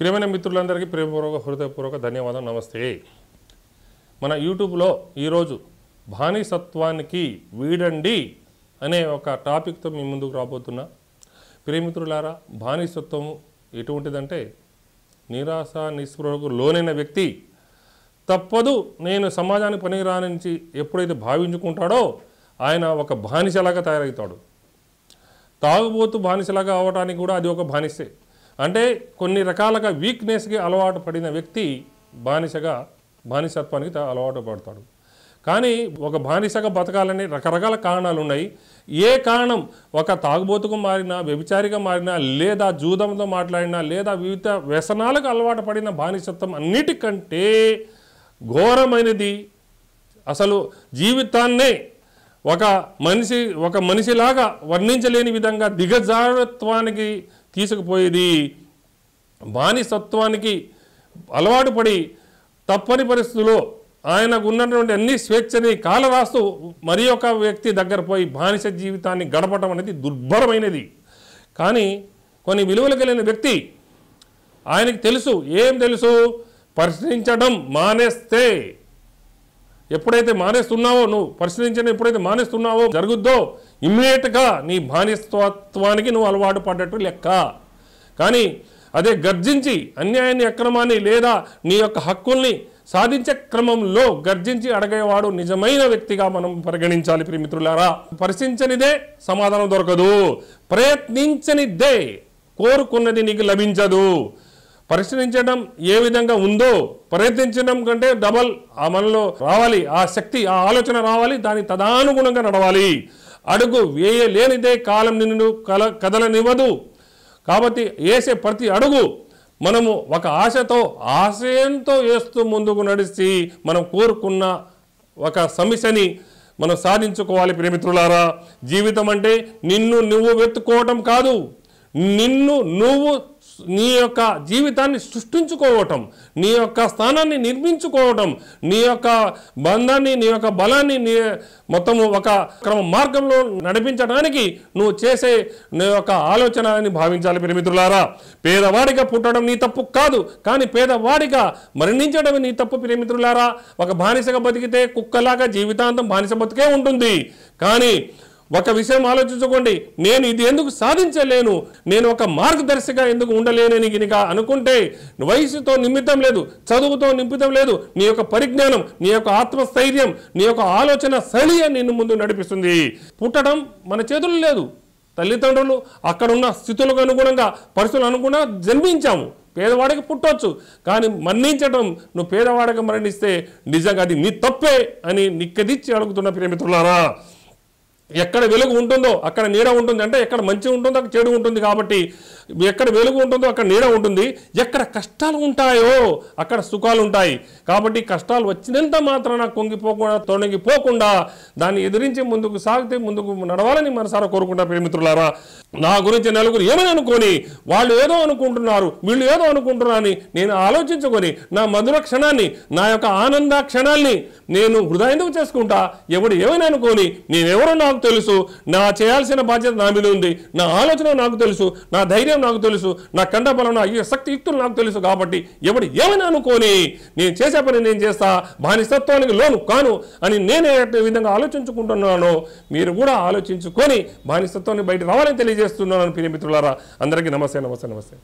ప్రియమైన మిత్రులందరికీ ప్రేమపూర్వక హృదయపూర్వక ధన్యవాదం నమస్తే. మన యూట్యూబ్లో ఈరోజు బానిసత్వానికి వీడండి అనే ఒక టాపిక్తో మీ ముందుకు రాబోతున్నా. ప్రియమిత్రులారా బానిసత్వం ఎటువంటిదంటే నిరాశ నిస్పృహకు లోనైన వ్యక్తి తప్పదు నేను సమాజానికి పనికిరానించి ఎప్పుడైతే భావించుకుంటాడో ఆయన ఒక బానిసలాగా తయారవుతాడు. తాగుబోతు బానిసలాగా అవడానికి కూడా అది ఒక బానిసే. అంటే కొన్ని రకాలుగా వీక్నెస్కి అలవాటు పడిన వ్యక్తి బానిసగా బానిసత్వానికి అలవాటు పడతాడు. కానీ ఒక బానిసగా బతకాలని రకరకాల కారణాలు ఉన్నాయి ఏ కారణం? ఒక తాగుబోతుకు మారినా వ్యభిచారిగా మారినా లేదా జూదంతో మాట్లాడినా లేదా వివిధ వ్యసనాలకు అలవాటు పడిన బానిసత్వం అన్నిటికంటే ఘోరమైనది. అసలు జీవితాన్నే ఒక మనిషి ఒక మనిషిలాగా వర్ణించలేని విధంగా దిగజారత్వానికి తీసుకుపోయేది బానిసత్వానికి అలవాటు పడి తప్పని పరిస్థితుల్లో ఆయనకు ఉన్నటువంటి అన్ని స్వేచ్ఛని కాలరాస్తూ మరి ఒక వ్యక్తి దగ్గర పోయి బానిస జీవితాన్ని గడపడం అనేది దుర్భరమైనది. కానీ కొన్ని విలువలు కలిగిన వ్యక్తి ఆయనకి తెలుసు ఏం తెలుసు? పరిశీలించడం మానేస్తే. ఎప్పుడైతే మానేస్తున్నావో నువ్వు పరిశీలించడం ఎప్పుడైతే మానేస్తున్నావో జరుగుద్దో ఇమ్మీడియట్గా నీ బానిసత్వానికి నువ్వు అలవాటు పడ్డట్టు లెక్క. కానీ అదే గర్జించి అన్యాయాన్ని అక్రమాన్ని లేదా నీ యొక్క హక్కుల్ని సాధించే క్రమంలో గర్జించి అడగేవాడు నిజమైన వ్యక్తిగా మనం పరిగణించాలి ప్రియమిత్రులారా పరిశీలించనిదే సమాధానం దొరకదు. ప్రయత్నించనిదే కోరుకున్నది నీకు లభించదు. పరిశీలించడం ఏ విధంగా ఉందో ప్రయత్నించడం కంటే డబల్ ఆ మనలో రావాలి ఆ శక్తి ఆ ఆలోచన రావాలి దాని తదానుగుణంగా నడవాలి. అడుగు వేయలేనిదే కాలం నిన్ను కల కదలనివ్వదు. కాబట్టి వేసే ప్రతి అడుగు మనము ఒక ఆశతో ఆశయంతో వేస్తూ ముందుకు నడిచి మనం కోరుకున్న ఒక సమస్యని మనం సాధించుకోవాలి ప్రేమిత్రులారా జీవితం అంటే నిన్ను నువ్వు వెతుక్కోవటం కాదు. నిన్ను నువ్వు నీ యొక్క జీవితాన్ని సృష్టించుకోవటం నీ యొక్క స్థానాన్ని నిర్మించుకోవటం నీ యొక్క బంధాన్ని నీ యొక్క బలాన్ని నీ మొత్తము ఒక క్రమ మార్గంలో నడిపించడానికి నువ్వు చేసే నీ యొక్క ఆలోచన అని భావించాలి ప్రేమిత్రులారా పేదవాడిగా పుట్టడం నీ తప్పు కాదు కానీ పేదవాడిగా మరణించడం నీ తప్పు ప్రేమిత్రులారా ఒక బానిసగా బతికితే కుక్కలాగా జీవితాంతం బానిస బతికే ఉంటుంది. కానీ ఒక విషయం ఆలోచించుకోండి. నేను ఇది ఎందుకు సాధించలేను? నేను ఒక మార్గదర్శిగా ఎందుకు ఉండలేనని గినిక అనుకుంటే వయసుతో నిమిత్తం లేదు చదువుతో నిమిత్తం లేదు నీ యొక్క పరిజ్ఞానం నీ యొక్క ఆత్మస్థైర్యం నీ యొక్క ఆలోచన శైలి నిన్ను ముందు నడిపిస్తుంది. పుట్టడం మన చేతుల్లో లేదు. తల్లిదండ్రులు అక్కడున్న స్థితులకు అనుగుణంగా పరిస్థితులు అనుగుణంగా జన్మించాము. పేదవాడికి పుట్టొచ్చు. కానీ మరణించడం నువ్వు పేదవాడికి మరణిస్తే నిజంగా అది నీ తప్పే అని నిక్కదిచ్చి అడుగుతున్న ప్రేమితులారా ఎక్కడ వెలుగు ఉంటుందో అక్కడ నీడ ఉంటుంది అంటే ఎక్కడ మంచి ఉంటుందో అక్కడ చెడు ఉంటుంది కాబట్టి ఎక్కడ వెలుగు ఉంటుందో అక్కడ నీడ ఉంటుంది. ఎక్కడ కష్టాలు ఉంటాయో అక్కడ సుఖాలు ఉంటాయి. కాబట్టి కష్టాలు వచ్చినంత మాత్రాన కుంగిపోకుండా తొణగిపోకుండా దాన్ని ఎదిరించి ముందుకు సాగితే ముందుకు నడవాలని మనసారా కోరుకుంటా ప్రేమిత్రులారా నా గురించి నలుగురు ఏమని అనుకొని వాళ్ళు ఏదో అనుకుంటున్నారు వీళ్ళు ఏదో అనుకుంటున్నారని నేను ఆలోచించుకొని నా మధుర క్షణాన్ని నా యొక్క ఆనంద క్షణాల్ని నేను హృదయందుకు చేసుకుంటా ఎవడు ఏమైనా అనుకోని నేనెవరో నాకు తెలుసు. నా చేయాల్సిన బాధ్యత నా మీద ఉంది. నా ఆలోచన నాకు తెలుసు. నా ధైర్యం నాకు తెలుసు. నా కండబలం నా శక్తి యుక్తులు నాకు తెలుసు కాబట్టి ఎవడు ఏమైనా అనుకోని నేను చేసే పని నేను చేస్తా బానిసత్వానికి లోను కాను అని నేను విధంగా ఆలోచించుకుంటున్నానో మీరు కూడా ఆలోచించుకొని బానిసత్వాన్ని బయట రావాలని తెలియజేస్తున్నాను ప్రియమిత్రులారా అందరికీ నమస్తే నమస్తే నమస్తే.